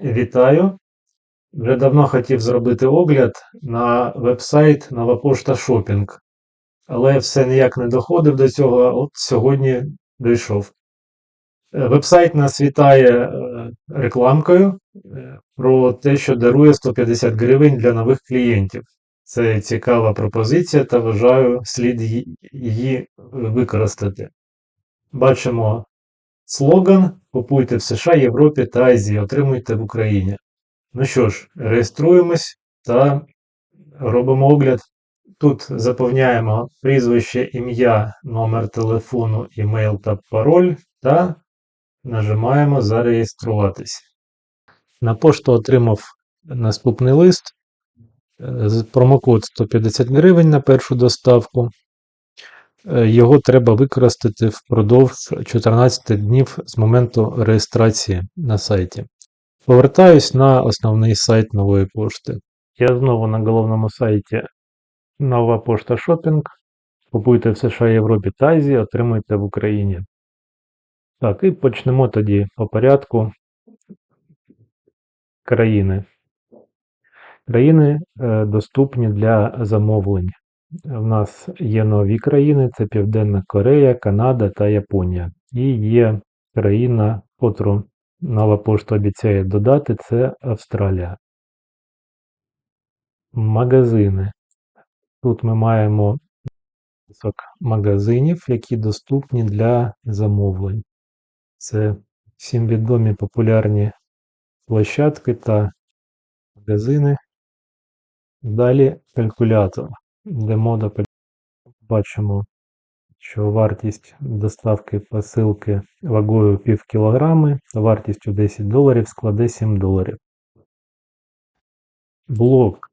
Вітаю! Вже давно хотів зробити огляд на веб-сайт Нова Пошта Шопінг, але все ніяк не доходив до цього, а от сьогодні дійшов. Е, Веб-сайт нас вітає е, рекламкою е, про те, що дарує 150 гривень для нових клієнтів. Це цікава пропозиція та вважаю слід її використати. Бачимо слоган Купуйте в США, Європі та Азії, отримуйте в Україні. Ну що ж, реєструємось та робимо огляд. Тут заповняємо прізвище, ім'я, номер телефону, імейл та пароль та нажимаємо Зареєструватись. На пошту отримав наступний лист. Промокод 150 гривень на першу доставку. Е, Його треба використати впродовж 14 днів з моменту реєстрації на сайті. Повертаюсь на основний сайт нової пошти. Я знову на головному сайті Нова пошта Шопінг. Купуйте в США, Європі та Азії, отримуйте в Україні. Так, і почнемо тоді по порядку. Країни. Країни е, доступні для замовлень. У нас є нові країни: це Південна Корея, Канада та Японія. І є країна, котру нова пошта обіцяє додати, це Австралія. Магазини. Тут ми маємо список магазинів, які доступні для замовлень. Це всім відомі популярні площадки та магазини. Далі калькулятор, де мода бачимо, що вартість доставки посилки вагою пів кілограми та вартістю 10 доларів складе 7 доларів. Блок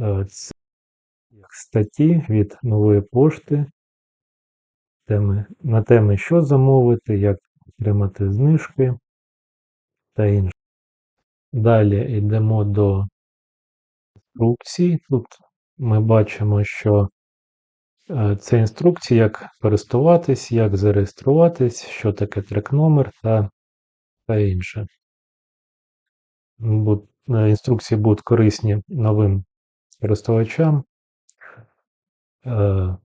е, статті від нової пошти. Теми, на теми, що замовити, як отримати знижки та інше. Далі йдемо до інструкцій. Тут ми бачимо, що е, це інструкції, як користуватись, як зареєструватись, що таке трек-номер та, та інше. Бу- е, Інструкції будуть корисні новим користувачам. Е,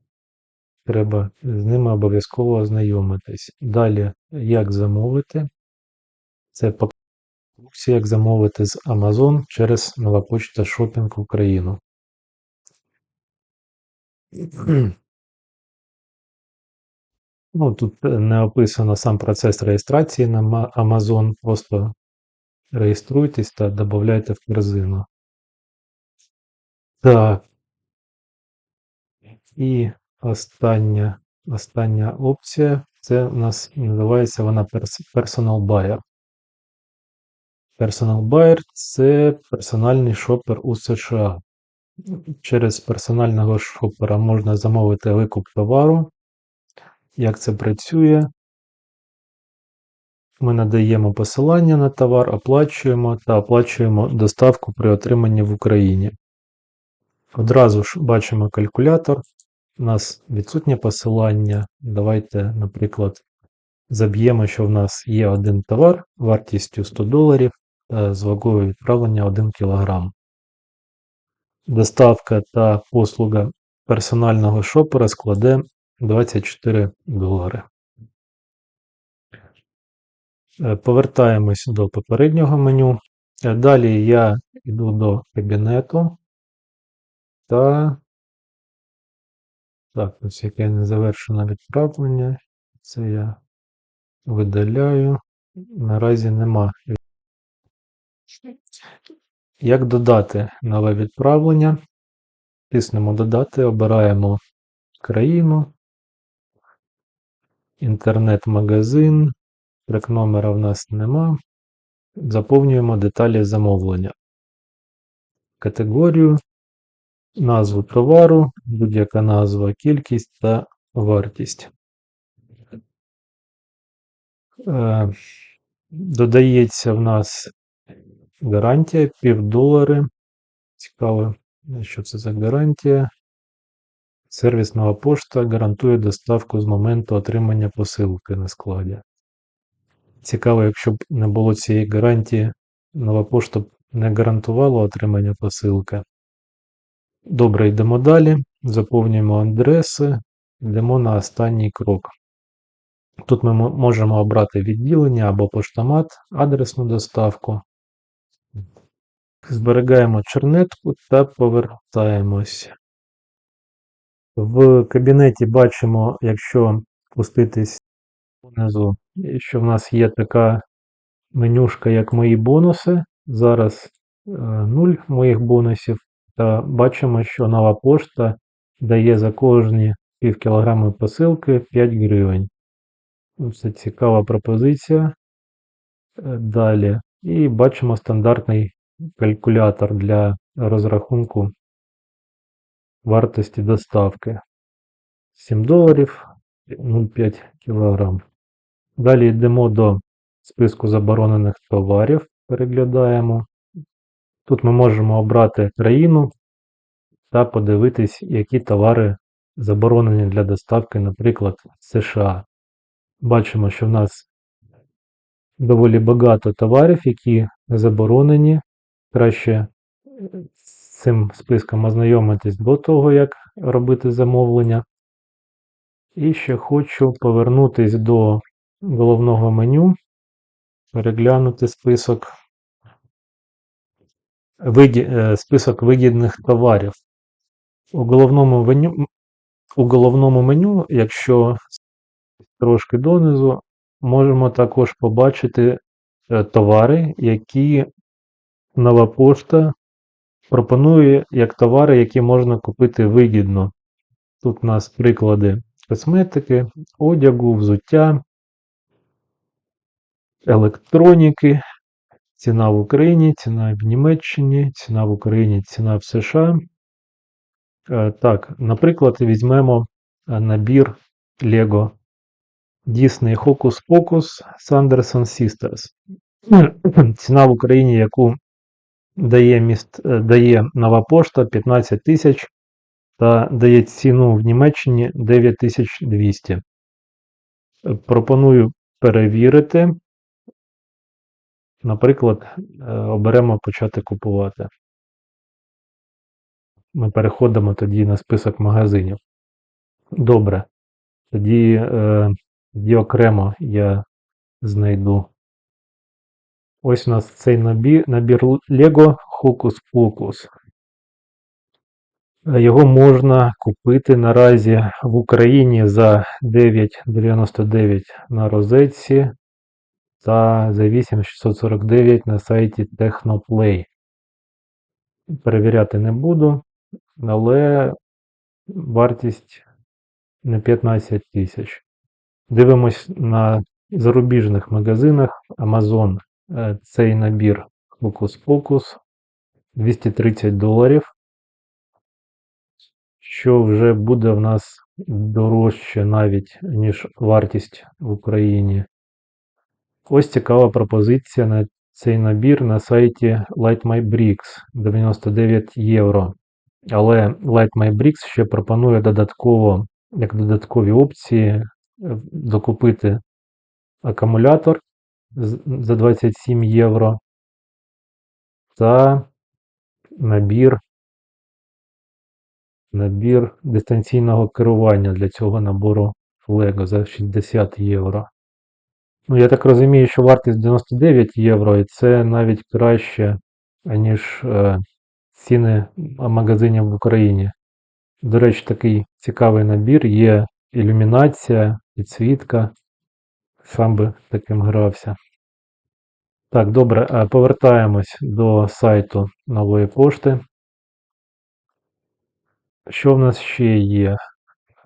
Треба з ними обов'язково ознайомитись. Далі, як замовити. Це по як замовити з Amazon через нова почта Шопінг Україну. Ну, тут е, не описано сам процес реєстрації на Amazon, просто реєструйтесь та додавайте в корзину. Так. І остання, остання опція це у нас називається вона Personal Buyer. Personal Buyer це персональний шопер у США. Через персонального шопера можна замовити викуп товару. Як це працює? Ми надаємо посилання на товар, оплачуємо та оплачуємо доставку при отриманні в Україні. Одразу ж бачимо калькулятор. У нас відсутнє посилання. Давайте, наприклад, заб'ємо, що в нас є один товар вартістю 100 доларів з вагою відправлення 1 кг. Доставка та послуга персонального шопера складе 24 долари. Е, Повертаємось до попереднього меню. Е, Далі я йду до кабінету та так, ось яке незавершене відправлення. Це я видаляю. Наразі нема. Як додати нове відправлення? Тиснемо додати, обираємо країну, інтернет-магазин, трек номера в нас нема. Заповнюємо деталі замовлення. Категорію, назву товару, будь-яка назва, кількість та вартість. Е, Додається в нас гарантія півдолари. Цікаво, що це за гарантія. Сервісна пошта гарантує доставку з моменту отримання посилки на складі. Цікаво, якщо б не було цієї гарантії, нова пошта б не гарантувала отримання посилки. Добре, йдемо далі. Заповнюємо адреси, йдемо на останній крок. Тут ми можемо обрати відділення або поштомат, адресну доставку. Зберігаємо чернетку та повертаємось. В кабінеті бачимо, якщо спуститись внизу, що в нас є така менюшка, як мої бонуси. Зараз е, 0 моїх бонусів. Та бачимо, що нова пошта дає за кожні пів кілограми посилки 5 гривень. Це цікава пропозиція. Е, Далі. І бачимо стандартний калькулятор для розрахунку вартості доставки. 7 доларів 0,5 кг. Далі йдемо до списку заборонених товарів, переглядаємо. Тут ми можемо обрати країну та подивитись, які товари заборонені для доставки, наприклад, США. Бачимо, що в нас доволі багато товарів, які заборонені. Краще е, з цим списком ознайомитись до того, як робити замовлення. І ще хочу повернутись до головного меню, переглянути список, виді, е, список вигідних товарів. У головному меню, у головному меню, якщо трошки донизу, можемо також побачити е, товари, які нова пошта пропонує як товари, які можна купити вигідно. Тут у нас приклади косметики, одягу, взуття, електроніки, ціна в Україні, ціна в Німеччині, ціна в Україні, ціна в США. Е, Так, наприклад, візьмемо е, набір Lego Disney Hocus Pocus Sanderson Sisters. Ціна в Україні, яку дає, міст, е, дає нова пошта 15 тисяч та дає ціну в Німеччині 9200. Е, Пропоную перевірити. Наприклад, е, оберемо почати купувати. Ми переходимо тоді на список магазинів. Добре. Тоді, е, тоді окремо я знайду. Ось у нас цей набір, набір Lego Hocus Pocus. Його можна купити наразі в Україні за 9,99 на розетці та за 8,649 на сайті Technoplay. Перевіряти не буду, але вартість не 15 тисяч. Дивимось на зарубіжних магазинах Amazon. Е, Цей набір Pocus 230 доларів, що вже буде в нас дорожче навіть, ніж вартість в Україні. Ось цікава пропозиція на цей набір на сайті Light My Bricks 99 євро. Але Light My Bricks ще пропонує додатково, як додаткові опції е, докупити акумулятор з- за 27 євро та набір, набір дистанційного керування для цього набору Lego за 60 євро. Ну, я так розумію, що вартість 99 євро, і це навіть краще, ніж е, ціни магазинів в Україні. До речі, такий цікавий набір, є ілюмінація, підсвітка. Сам би таким грався. Так, добре, е, повертаємось до сайту нової пошти. Що в нас ще є?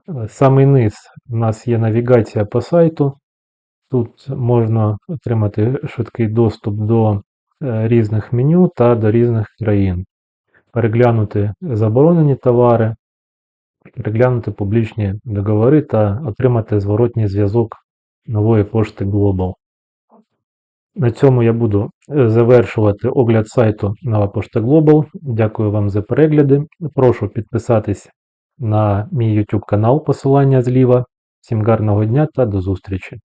Е, Самий низ у нас є навігація по сайту. Тут можна отримати швидкий доступ до е, різних меню та до різних країн. Переглянути заборонені товари, переглянути публічні договори та отримати зворотній зв'язок нової пошти Global. На цьому я буду е, завершувати огляд сайту Нова Пошта Global. Дякую вам за перегляди. Прошу підписатись на мій YouTube канал, посилання зліва. Всім гарного дня та до зустрічі!